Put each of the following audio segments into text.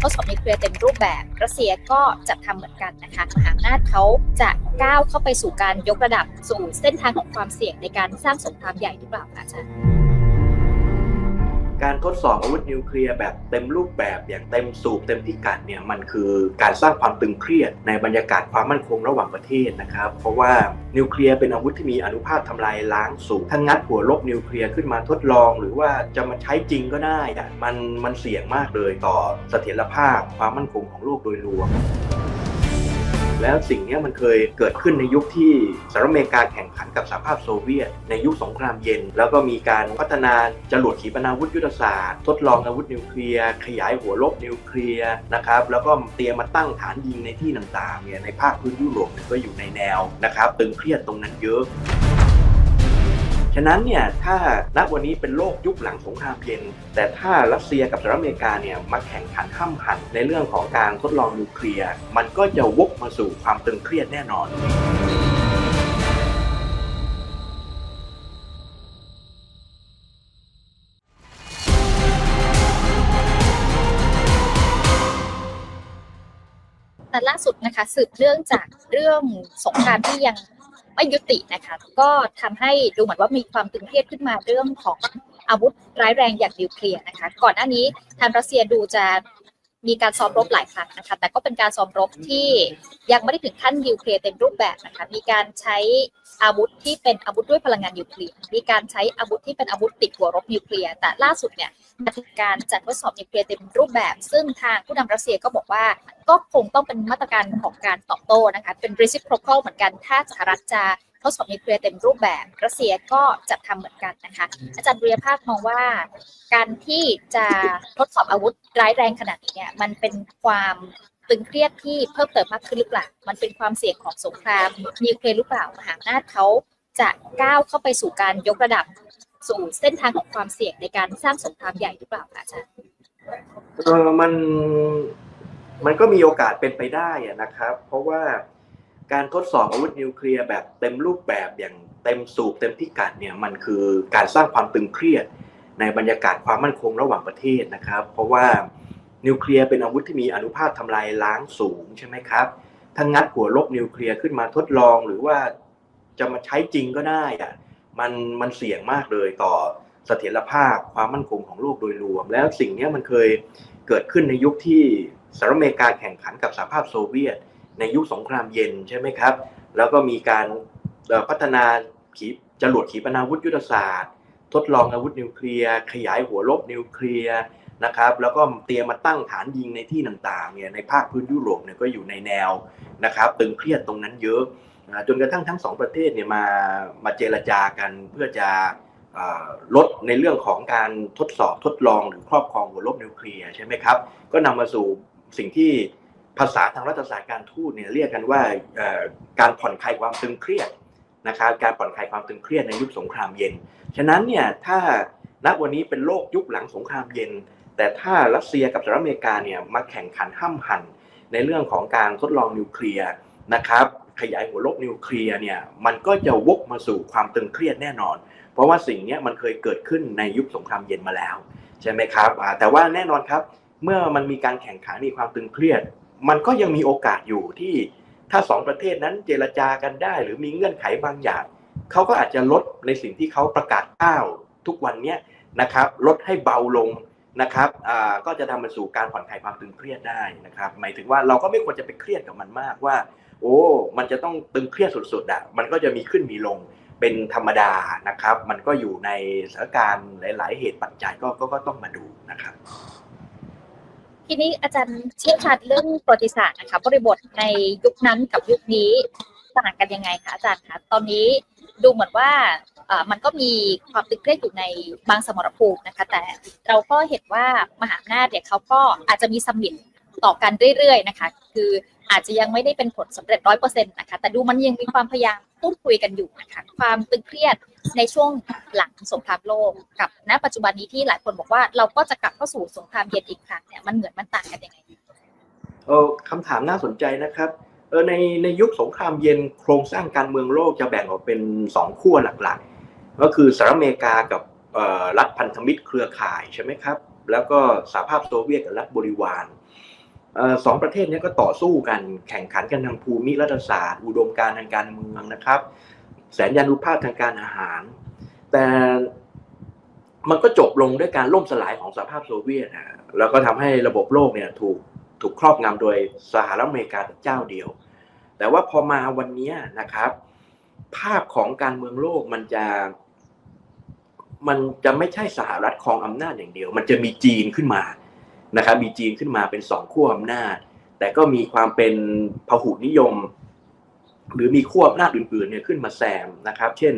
ข้อสอบนิวเคลียร์เต็มรูปแบบรัสเซียก็จะทำเหมือนกันนะคะมหาอำนาจเขาจะก้าวเข้าไปสู่การยกระดับสู่เส้นทางของความเสี่ยงในการสร้างสงครามใหญ่หรือเปล่าคะอาจารย์ การทดสอบอาวุธนิวเคลียร์แบบเต็มรูปแบบอย่างเต็มสูบเต็มพิกัดเนี่ยมันคือการสร้างความตึงเครียดในบรรยากาศความมั่นคงระหว่างประเทศนะครับเพราะว่านิวเคลียร์เป็นอาวุธที่มีอนุภาคทำลายล้างสูงถ้างัดหัวลบนิวเคลียร์ขึ้นมาทดลอง หรือว่าจะมาใช้จริงก็ได้มันมันเสี่ยงมากเลยต่อเสถียรภาพความมั่นคงของโลกโดยรวม แล้วสิ่งนี้มันเคยเกิดขึ้นในยุคที่สหรัฐอเมริกาแข่งขันกับสหภาพโซเวียต ในยุคสงครามเย็น แล้วก็มีการพัฒนาจรวดขีปนาวุธยุทธศาสตร์ ทดลองอาวุธนิวเคลียร์ ขยายหัวลบนิวเคลียร์นะครับแล้วก็เตรียมมาตั้งฐานยิงในที่ต่างๆเนี่ยในภาคพื้นยุโรปก็อยู่ในแนวนะครับตึงเครียดตรงนั้นเยอะะนั้นเนี่ยถ้าณวันนี้เป็นโลกยุคหลังสงครามเย็น แต่ถ้ารัสเซียกับสหรัฐอเมริกาเนี่ยมาแข่งขันห้ำหันในเรื่องของการทดลองนิวเคลียร์มันก็จะวกมาสู่ความตึงเครียดแน่นอนแต่ล่าสุดนะคะสืบเนื่องจากเรื่องสงครามที่ยัง ไม่ยุตินะคะ ก็ทำให้ดูเหมือนว่ามีความตึงเครียดขึ้นมาเรื่องของอาวุธร้ายแรงอย่างนิวเคลียร์นะคะ ก่อนหน้านี้ทางรัสเซียดูจะ มีการซ้อมรบหลายครั้งนะคะ แต่ก็เป็นการซ้อมรบที่ยังไม่ได้ถึงขั้นนิวเคลียร์เต็มรูปแบบนะคะ มีการใช้อาวุธที่เป็นอาวุธด้วยพลังงานนิวเคลียร์ มีการใช้อาวุธที่เป็นอาวุธติดหัวรบนิวเคลียร์ แต่ล่าสุดเนี่ยมาถึงการจัดทดสอบนิวเคลียร์เต็มรูปแบบ ซึ่งทางผู้นำรัสเซียก็บอกว่า ก็คงต้องเป็นมาตรการของการตอบโต้นะคะ เป็น reciprocal เหมือนกัน ถ้าสหรัฐจะ ดสอบนิวเคลียร์เต็มรูปแบบรัสเซียก็จะทำเหมือนกันนะคะ อาจารย์บุรยภาคมองว่า การที่จะทดสอบอาวุธร้ายแรงขนาดนี้เนี่ยมันเป็นความตึงเครียดที่เพิ่มเติมมากขึ้นหรือเปล่า มันเป็นความเสี่ยงของสงครามนิวเคลียร์หรือเปล่ามหาอำนาจเขาจะก้าวเข้าไปสู่การยกระดับสู่เส้นทางของความเสี่ยงในการสร้างสงครามใหญ่หรือเปล่าคะอาจารย์เออมันมันก็มีโอกาสเป็นไปได้อะนะครับ เพราะว่า การทดสอบอาวุธนิวเคลียร์แบบเต็มรูปแบบอย่างเต็มสูบเต็มพิกัดเนี่ยมันคือการสร้างความตึงเครียดในบรรยากาศความมั่นคงระหว่างประเทศนะครับ เพราะว่านิวเคลียร์เป็นอาวุธที่มีอนุภาคทำลายล้างสูงใช่ไหมครับถ้างัดหัวลบนิวเคลียร์ขึ้นมาทดลองหรือว่าจะมาใช้จริงก็ได้อะมันมันเสี่ยงมากเลยต่อเสถียรภาพความมั่นคงของโลกโดยรวม แล้วสิ่งนี้มันเคยเกิดขึ้นในยุคที่สหรัฐอเมริกาแข่งขันกับสหภาพโซเวียต ในยุคสงครามเย็นใช่ไหมครับ แล้วก็มีการพัฒนาขีจรวดขีปนาวุธยุทธศาสตร์ ทดลองอาวุธนิวเคลียร์ขยายหัวลบนิวเคลียร์นะครับ แล้วก็เตรียมมาตั้งฐานยิงในที่ต่างๆเนี่ยในภาคพื้นยุโรปเนี่ยก็อยู่ในแนวนะครับตึงเครียดตรงนั้นเยอะจนกระทั่งทั้งสองประเทศเนี่ยมามาเจรจากันเพื่อจะลดในเรื่องของการทดสอบทดลองหรือครอบครองหัวลบนิวเคลียร์ใช่ไหมครับ ก็นำมาสู่สิ่งที่ ภาษาทางรัฐศาสตร์การทูตเนี่ยเรียกกันว่าการผ่อนคลายความตึงเครียดนะครับการผ่อนคลายความตึงเครียดในยุคสงครามเย็น ฉะนั้นเนี่ยถ้าณวันนี้เป็นโลกยุคหลังสงครามเย็น แต่ถ้ารัสเซียกับสหรัฐอเมริกาเนี่ยมาแข่งขันห้ำหันในเรื่องของการทดลองนิวเคลียร์นะครับขยายหัวลบนิวเคลียร์เนี่ยมันก็จะวกมาสู่ความตึงเครียดแน่นอน เพราะว่าสิ่งนี้มันเคยเกิดขึ้นในยุคสงครามเย็นมาแล้ว ใช่ไหมครับแต่ว่าแน่นอนครับ เมื่อมันมีการแข่งขันมีความตึงเครียด มันก็ยังมีโอกาสอยู่ที่ถ้าสองประเทศนั้นเจรจากันได้ หรือมีเงื่อนไขบางอย่างเขาก็อาจจะลดในสิ่งที่เขาประกาศก้าวทุกวันเนี้ยนะครับ ลดให้เบาลงนะครับก็จะทำมาสู่การผ่อนคลายความตึงเครียดได้นะครับ หมายถึงว่าเราก็ไม่ควรจะไปเครียดกับมันมากว่า โอ้ มันจะต้องตึงเครียดสุดๆอะมันก็จะมีขึ้นมีลงเป็นธรรมดานะครับ มันก็อยู่ในสถานการณ์หลาย ๆ เหตุปัจจัยก็ก็ต้องมาดูนะครับ ทีนี้อาจารย์เชี่ยวชาญเรื่องประวัติศาสตร์นะคะบริบทในยุคนั้นกับยุคนี้ต่างกันยังไงคะอาจารย์คะตอนนี้ดูเหมือนว่ามันก็มีความตึงเครียดอยู่ในบางสมรภูมินะคะ แต่เราก็เห็นว่ามหาอำนาจเนี่ยเขาก็อาจจะมีสมิตต่อกันเรื่อยๆนะคะ คือ อาจจะยังไม่ได้เป็นผลสำเร็จร้อยเปอร์เซ็นต์นะคะ แต่ดูมันยังมีความพยายามพูดคุยกันอยู่นะคะความตึงเครียดในช่วงหลังสงครามโลกกับณปัจจุบันนี้ที่หลายคนบอกว่าเราก็จะกลับเข้าสู่สงครามเย็นอีกครั้งเนี่ยมันเหมือนมันต่างกันยังไงเออคำถามน่าสนใจนะครับเออในในยุคสงครามเย็นโครงสร้างการเมืองโลกจะแบ่งออกเป็นสองขั้วหลักๆ ก็คือสหรัฐอเมริกากับอ่อรัฐพันธมิตรเครือข่ายใช่ไหมครับ แล้วก็สหภาพโซเวียตกับรัฐบริวาร สองประเทศนี้ก็ต่อสู้กันแข่งขันกันทางภูมิรัฐศาสตร์อุดมการทางการเมืองนะครับ แสนยานุภาพทางการอาหาร แต่มันก็จบลงด้วยการล่มสลายของสหภาพโซเวียตนะแล้วก็ทำให้ระบบโลกเนี่ยถูกถูกครอบงำโดยสหรัฐอเมริกาเจ้าเดียว แต่ว่าพอมาวันนี้นะครับ ภาพของการเมืองโลกมันจะมันจะไม่ใช่สหรัฐครองอำนาจอย่างเดียว มันจะมีจีนขึ้นมา นะครับมีจีนขึ้นมาเป็นสองขั้วอำนาจ แต่ก็มีความเป็นพหุนิยม หรือมีขั้วอำนาจอื่นๆเนี่ยขึ้นมาแซมนะครับ เช่น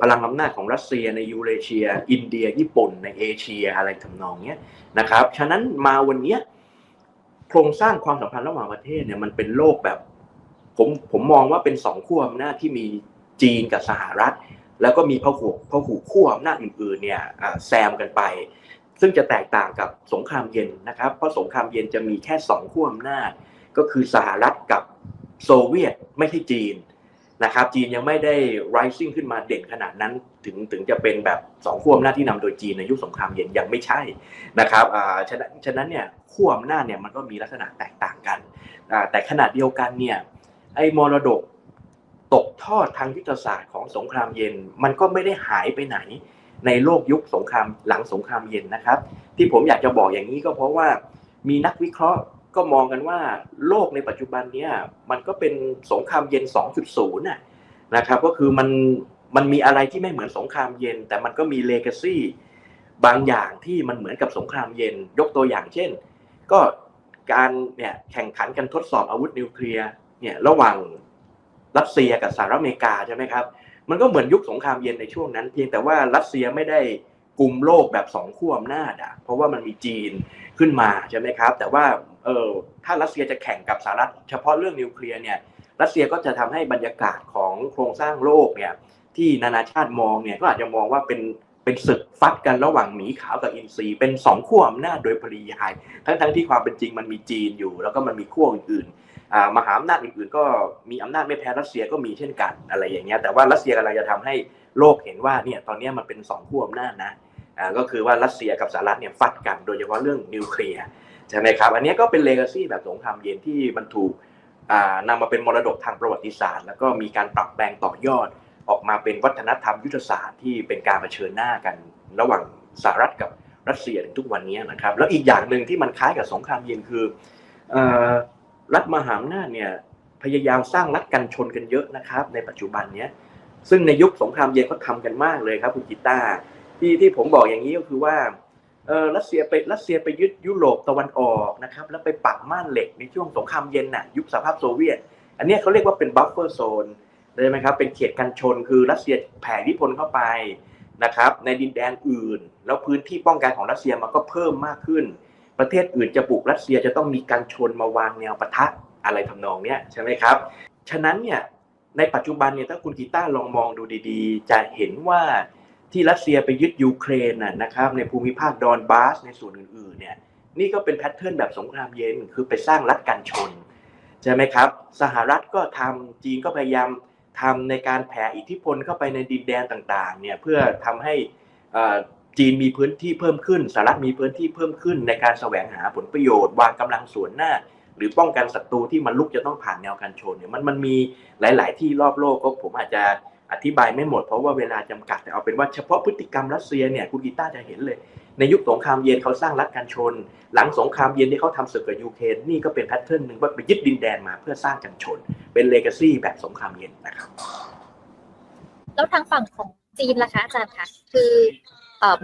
พลังอำนาจของรัสเซียในยูเรเชีย อินเดีย ญี่ปุ่น ในเอเชียอะไรทำนองเนี้ยนะครับฉะนั้นมาวันเนี้ยโครงสร้างความสัมพันธ์ระหว่างประเทศเนี่ยมันเป็นโลกแบบผมผมมองว่าเป็นสองขั้วอำนาจที่มีจีนกับสหรัฐ แล้วก็มีพหุพหุขั้วอำนาจอื่นๆเนี่ยแซมกันไป ซึ่งจะแตกต่างกับสงครามเย็นนะครับ เพราะสงครามเย็นจะมีแค่สองขั้วอำนาจ ก็คือสหรัฐกับโซเวียตไม่ใช่จีนนะครับ จีนยังไม่ได้ rising ขึ้นมาเด่นขนาดนั้นถึงถึงจะเป็นแบบสองขั้วอำนาจที่นำโดยจีนในยุคสงครามเย็นยังไม่ใช่นะครับอ่าฉะนั้นฉะนั้นเนี่ยขั้วอำนาจเนี่ยมันก็มีลักษณะแตกต่างกันอ่าแต่ขนาดเดียวกันเนี่ยไอ้มรดกตกทอดทางยุทธศาสตร์ของสงครามเย็น มันก็ไม่ได้หายไปไหน ในโลกยุคสงครามหลังสงครามเย็นนะครับ ที่ผมอยากจะบอกอย่างนี้ก็เพราะว่ามีนักวิเคราะห์ก็มองกันว่าโลกในปัจจุบันเนี้ยมันก็เป็นสงครามเย็น 2.0น่ะนะครับก็คือมันมันมีอะไรที่ไม่เหมือนสงครามเย็น แต่มันก็มีเลกาซีบางอย่างที่มันเหมือนกับสงครามเย็น ยกตัวอย่างเช่น ก็การเนี่ยแข่งขันกันทดสอบอาวุธนิวเคลียร์เนี่ยระหว่างรัสเซียกับสหรัฐอเมริกาใช่ไหมครับ มันก็เหมือนยุคสงครามเย็นในช่วงนั้น เพียงแต่ว่ารัสเซียไม่ได้กลุ่มโลกแบบสองขั้วอำนาจอะเพราะว่ามันมีจีนขึ้นมาใช่ไหมครับ แต่ว่าเออถ้ารัสเซียจะแข่งกับสหรัฐเฉพาะเรื่องนิวเคลียร์เนี่ยรัสเซียก็จะทำให้บรรยากาศของโครงสร้างโลกเนี่ยที่นานาชาติมองเนี่ยก็อาจจะมองว่าเป็นเป็นศึกฟัดกันระหว่างหมีขาวกับอินทรีเป็นสองขั้วอำนาจโดยปริยาย ทั้งทั้งที่ความเป็นจริงมันมีจีนอยู่ แล้วก็มันมีขั้วอื่นๆ มหาอำนาจอื่นๆ ก็มีอำนาจไม่แพ้รัสเซียก็มีเช่นกันอะไรอย่างเงี้ยแต่ว่ารัสเซียกำลังจะทำให้โลกเห็นว่าเนี่ยตอนนี้มันเป็นสองขั้วอำนาจนะก็คือว่ารัสเซียกับสหรัฐเนี่ยฟัดกันโดยเฉพาะเรื่องนิวเคลียร์ใช่ไหมครับอันนี้ก็เป็นเลกาซีแบบสงครามเย็นที่มันถูกอ่านำมาเป็นมรดกทางประวัติศาสตร์ แล้วก็มีการปรับแปลงต่อยอดออกมาเป็นวัฒนธรรมยุทธศาสตร์ที่เป็นการเผชิญหน้ากันระหว่างสหรัฐกับรัสเซียถึงทุกวันนี้นะครับ แล้วอีกอย่างหนึ่งที่มันคล้ายกับสงครามเย็นคืออ รัฐมหาอำนาจเนี่ยพยายามสร้างรัฐกันชนกันเยอะนะครับ ในปัจจุบันเนี้ยซึ่งในยุคสงครามเย็นเขาทำกันมากเลยครับคุณกิต้าที่ที่ผมบอกอย่างนี้ก็คือว่าเออรัสเซียไปรัสเซียไปยึดยุโรปตะวันออกนะครับแล้วไปปักม่านเหล็กในช่วงสงครามเย็นน่ะยุคสหภาพโซเวียต อันเนี้ยเขาเรียกว่าเป็นบัฟเฟอร์โซนเลยไหมครับเป็นเขตกันชนคือรัสเซียแผ่อิทธิพลเข้าไปนะครับในดินแดนอื่น แล้วพื้นที่ป้องกันของรัสเซียมันก็เพิ่มมากขึ้น ประเทศอื่นจะบุกรัสเซียจะต้องมีการชนมาวางแนวปะทะอะไรทำนองเนี้ยใช่ไหมครับ ฉะนั้นเนี่ยในปัจจุบันเนี่ยถ้าคุณกีตาร์ลองมองดูดีๆ จะเห็นว่าที่รัสเซียไปยึดยูเครนน่ะนะครับในภูมิภาคดอนบาสในส่วนอื่นๆเนี่ยนี่ก็เป็นแพทเทิร์นแบบสงครามเย็นคือไปสร้างรัฐกันชนใช่ไหมครับ สหรัฐก็ทำจีนก็พยายามทำในการแผ่อิทธิพลเข้าไปในดินแดนต่างๆเนี่ยเพื่อทำให้อ่อ จีนมีพื้นที่เพิ่มขึ้นสหรัฐมีพื้นที่เพิ่มขึ้นในการแสวงหาผลประโยชน์ วางกำลังส่วนหน้า หรือป้องกันศัตรูที่มันลุกจะต้องผ่านแนวการชนเนี่ยมันมันมีหลาย ๆ ที่รอบโลกก็ผมอาจจะอธิบายไม่หมดเพราะว่าเวลาจำกัดแต่เอาเป็นว่าเฉพาะพฤติกรรมรัสเซียเนี่ยคุณกีตาร์จะเห็นเลย ในยุคสงครามเย็นเขาสร้างรัฐการชน หลังสงครามเย็นที่เขาทำศึกกับยูเครนนี่ก็เป็นแพทเทิร์นหนึ่งว่าไปยึดดินแดนมาเพื่อสร้างกันชน เป็นเลกาซีแบบสงครามเย็นนะครับแล้วทางฝั่งของจีนล่ะคะอาจารย์คะคือ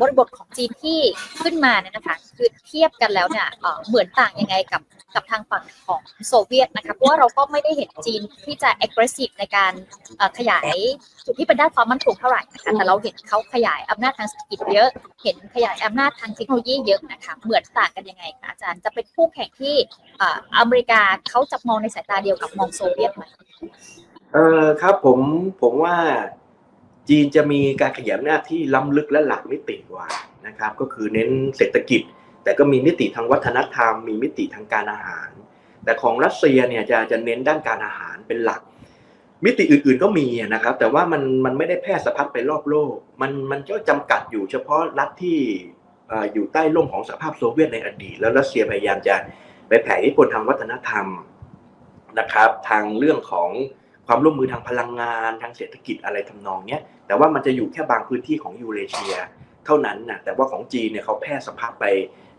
บริบทของจีนที่ขึ้นมาเนี่ยนะคะคือเทียบกันแล้วเนี่ยเหมือนต่างยังไงกับกับทางฝั่งของโซเวียตนะคะเพราะว่าเราก็ไม่ได้เห็นจีนที่จะ aggressive ในการขยายจุดที่เป็นด้านความมั่นคงเท่าไหร่นะคะแต่เราเห็นเขาขยายอำนาจทางเศรษฐกิจเยอะ เห็นขยายอำนาจทางเทคโนโลยีเยอะนะคะเหมือนต่างกันยังไงคะอาจารย์จะเป็นคู่แข่งที่เอ่ออเมริกาเขาจะมองในสายตาเดียวกับมองโซเวียตไหมเออครับผมผมว่า จีนจะมีการขยายอำนาจที่ล้ำลึกและหลักมิติกว่านะครับก็คือเน้นเศรษฐกิจ แต่ก็มีมิติทางวัฒนธรรม มีมิติทางการอาหาร แต่ของรัสเซียเนี่ยจะจะเน้นด้านการอาหารเป็นหลัก มิติอื่นๆก็มีนะครับ แต่ว่ามันมันไม่ได้แพร่สะพัดไปรอบโลก มันมันก็จำกัดอยู่เฉพาะรัฐที่เอ่ออยู่ใต้ร่มของสหภาพโซเวียตในอดีต แล้วรัสเซียพยายามจะไปแผ่อิทธิพลทางวัฒนธรรมนะครับ ทางเรื่องของ ความร่วมมือทางพลังงานทางเศรษฐกิจอะไรทำนองเนี้ยแต่ว่ามันจะอยู่แค่บางพื้นที่ของยูเรเชีย เท่านั้นนะแต่ว่าของจีนเนี่ยเขาแพร่สะพัดไป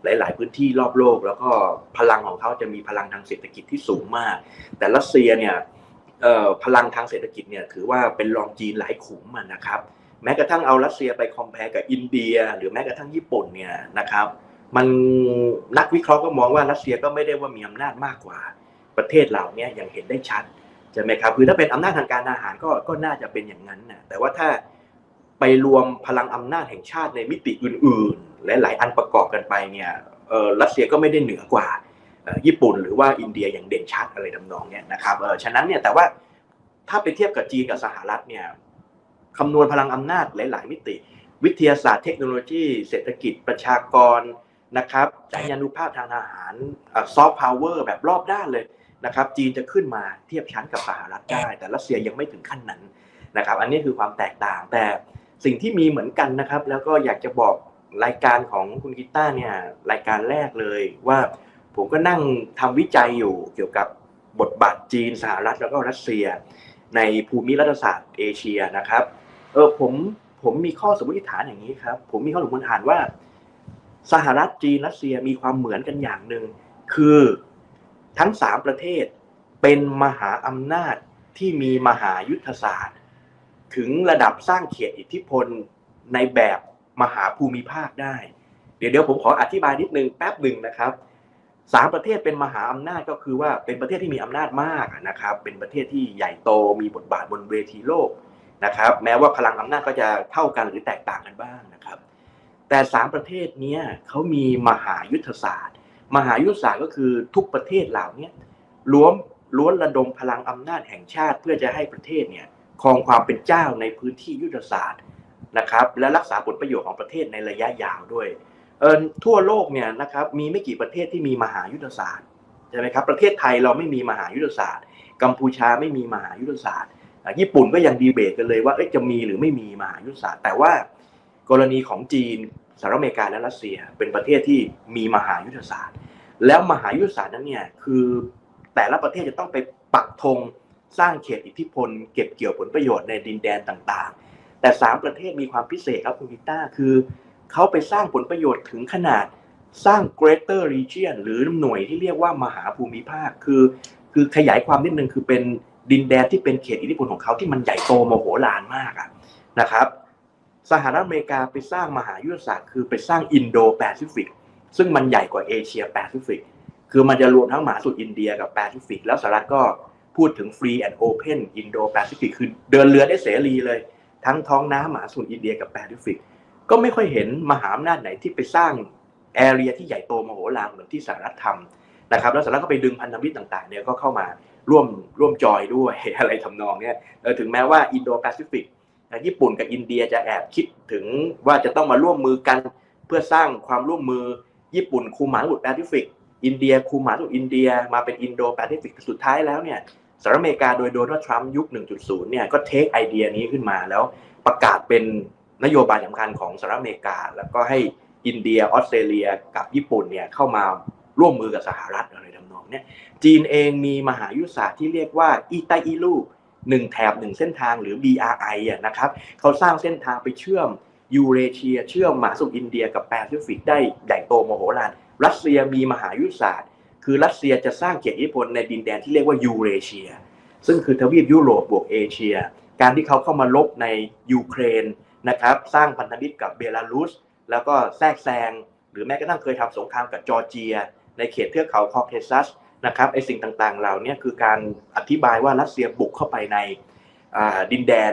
หลาย ๆ พื้นที่รอบโลก แล้วก็พลังของเขาจะมีพลังทางเศรษฐกิจที่สูงมาก แต่รัสเซียเนี่ยพลังทางเศรษฐกิจเนี่ยถือว่าเป็นรองจีนหลายขุมนะครับแม้กระทั่งเอารัสเซียไปคอมเพลกับอินเดีย หรือแม้กระทั่งญี่ปุ่นเนี่ยนะครับมันนักวิเคราะห์ก็มองว่ารัสเซียก็ไม่ได้ว่ามีอำนาจมากกว่าประเทศเหล่านี้อย่างเห็นได้ชัด ใช่ไหมครับคือถ้าเป็นอำนาจทางการอาหารก็ก็น่าจะเป็นอย่างนั้นนะแต่ว่าถ้าไปรวมพลังอำนาจแห่งชาติในมิติอื่นๆ และหลายอันประกอบกันไปเนี่ยรัสเซียก็ไม่ได้เหนือกว่าญี่ปุ่น หรือว่าอินเดียอย่างเด่นชัดอะไรทำนองเนี้ยนะครับเออฉะนั้นเนี่ยแต่ว่าถ้าไปเทียบกับจีนกับสหรัฐเนี่ยคำนวณพลังอำนาจหลาย ๆ มิติ วิทยาศาสตร์เทคโนโลยี เศรษฐกิจประชากรนะครับจายานุภาพทางอาหารซอฟต์พาวเวอร์แบบรอบด้านเลย นะครับจีนจะขึ้นมาเทียบชั้นกับสหรัฐได้ แต่รัสเซียยังไม่ถึงขั้นนั้นนะครับ อันนี้คือความแตกต่าง แต่สิ่งที่มีเหมือนกันนะครับ แล้วก็อยากจะบอกรายการของคุณกีตาร์เนี่ยรายการแรกเลยว่าผมก็นั่งทำวิจัยอยู่เกี่ยวกับบทบาทจีนสหรัฐแล้วก็รัสเซีย ในภูมิรัฐศาสตร์เอเชียนะครับเออผมผมมีข้อสมมติฐานอย่างนี้ครับ ผมมีข้อสมมติฐานว่า สหรัฐจีนรัสเซียมีความเหมือนกันอย่างหนึ่งคือ ทั้งสามประเทศเป็นมหาอำนาจที่มีมหายุทธศาสตร์ ถึงระดับสร้างเขตอิทธิพลในแบบมหาภูมิภาคได้ เดี๋ยวเดี๋ยวผมขออธิบายนิดนึงแป๊บหนึ่งนะครับสามประเทศเป็นมหาอำนาจก็คือว่าเป็นประเทศที่มีอำนาจมากนะครับ เป็นประเทศที่ใหญ่โตมีบทบาทบนเวทีโลกนะครับ แม้ว่าพลังอำนาจก็จะเท่ากันหรือแตกต่างกันบ้างนะครับ แต่สามประเทศนี้เขามีมหายุทธศาสตร์ มหายุทธศาสตร์ก็คือทุกประเทศเหล่านี้ล้วนล้วนระดมพลังอำนาจแห่งชาติ เพื่อจะให้ประเทศเนี่ยครองความเป็นเจ้าในพื้นที่ยุทธศาสตร์นะครับ และรักษาผลประโยชน์ของประเทศในระยะยาวด้วยเออทั่วโลกเนี่ยนะครับมีไม่กี่ประเทศที่มีมหายุทธศาสตร์ใช่ไหมครับประเทศไทยเราไม่มีมหายุทธศาสตร์ กัมพูชาไม่มีมหายุทธศาสตร์ญี่ปุ่นก็ยังดีเบตกันเลยว่าจะมีหรือไม่มีมหายุทธศาสตร์ แต่ว่ากรณีของจีน สหรัฐอเมริกาและรัสเซียเป็นประเทศที่มีมหายุทธศาสตร์ แล้วมหายุทธศาสตร์นั้นเนี่ยคือแต่ละประเทศจะต้องไปปักธงสร้างเขตอิทธิพล เก็บเกี่ยวผลประโยชน์ในดินแดนต่างๆ แต่สามประเทศมีความพิเศษครับคุณพิต้าคือเขาไปสร้างผลประโยชน์ถึงขนาดสร้าง greater region หรือหน่วยที่เรียกว่ามหาภูมิภาคคือ คือขยายความนิดนึงคือเป็นดินแดนที่เป็นเขตอิทธิพลของเขาที่มันใหญ่โตโมโหฬารมากอะนะครับ สหรัฐอเมริกาไปสร้างมหายุทธศาสตร์คือไปสร้างอินโดแปซิฟิกซึ่งมันใหญ่กว่าเอเชียแปซิฟิกคือมันจะรวมทั้งมหาสมุทรอินเดียกับแปซิฟิกแล้วสหรัฐก็พูดถึง Free and Open Indo Pacific คือเดินเรือได้เสรีเลย ทั้งท้องน้ำมหาสมุทรอินเดียกับแปซิฟิกก็ไม่ค่อยเห็นมหาอำนาจไหนที่ไปสร้างแอเรียที่ใหญ่โตมโหฬารเหมือนที่สหรัฐทำนะครับแล้วสหรัฐก็ไปดึงพันธมิตรต่างๆเนี่ยก็เข้ามาร่วมร่วมจอยด้วยอะไรทำนองเนี้ยถึงแม้ว่าอินโดแปซิฟิก ญี่ปุ่นกับอินเดียจะแอบคิดถึงว่าจะต้องมาร่วมมือกัน เพื่อสร้างความร่วมมือญี่ปุ่นคูมาสมุทรแปซิฟิก อินเดียคูมาสมุทรอินเดียมาเป็นอินโดแปซิฟิกสุดท้ายแล้วเนี่ยสหรัฐอเมริกาโดยโดนัลด์ทรัมป์ยุค 1.0 เนี่ยก็เทคไอเดียนี้ขึ้นมาแล้วประกาศเป็นนโยบายสำคัญของสหรัฐอเมริกา แล้วก็ให้อินเดียออสเตรเลียกับญี่ปุ่นเนี่ยเข้ามาร่วมมือกับสหรัฐอะไรทำนองเนี้ยจีนเองมีมหายุทธศาสตร์ที่เรียกว่าอีไตอีลู หนึ่งแถบหนึ่งเส้นทางหรือ BRI นะครับเขาสร้างเส้นทางไปเชื่อมยูเรเชีย เชื่อมมหาสมุทรอินเดียกับแปซิฟิกได้ใหญ่โตมโหฬารรัสเซียมีมหายุทธศาสตร์ คือรัสเซียจะสร้างเขตอิทธิพลในดินแดนที่เรียกว่ายูเรเชีย ซึ่งคือทวีปยุโรปบวกเอเชีย การที่เขาเข้ามาลบในยูเครนนะครับสร้างพันธมิตรกับเบลารุส แล้วก็แทรกแซง หรือแม้กระทั่งเคยทำสงครามกับจอร์เจีย ในเขตเทือกเขาคอเคซัส นะครับไอสิ่งต่างๆเหล่านี้คือการอธิบายว่ารัสเซียบุกเข้าไปในดินแดน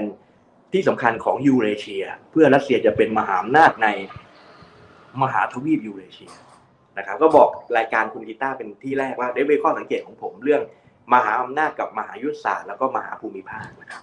ที่สำคัญของยูเรเชีย เพื่อรัสเซียจะเป็นมหาอำนาจในมหาทวีปยูเรเชียนะครับก็บอกรายการคุณกีตาร์เป็นที่แรกว่าได้เป็นข้อสังเกตของผมเรื่องมหาอำนาจกับมหายุทธศาสตร์แล้วก็มหาภูมิภาคนะครับ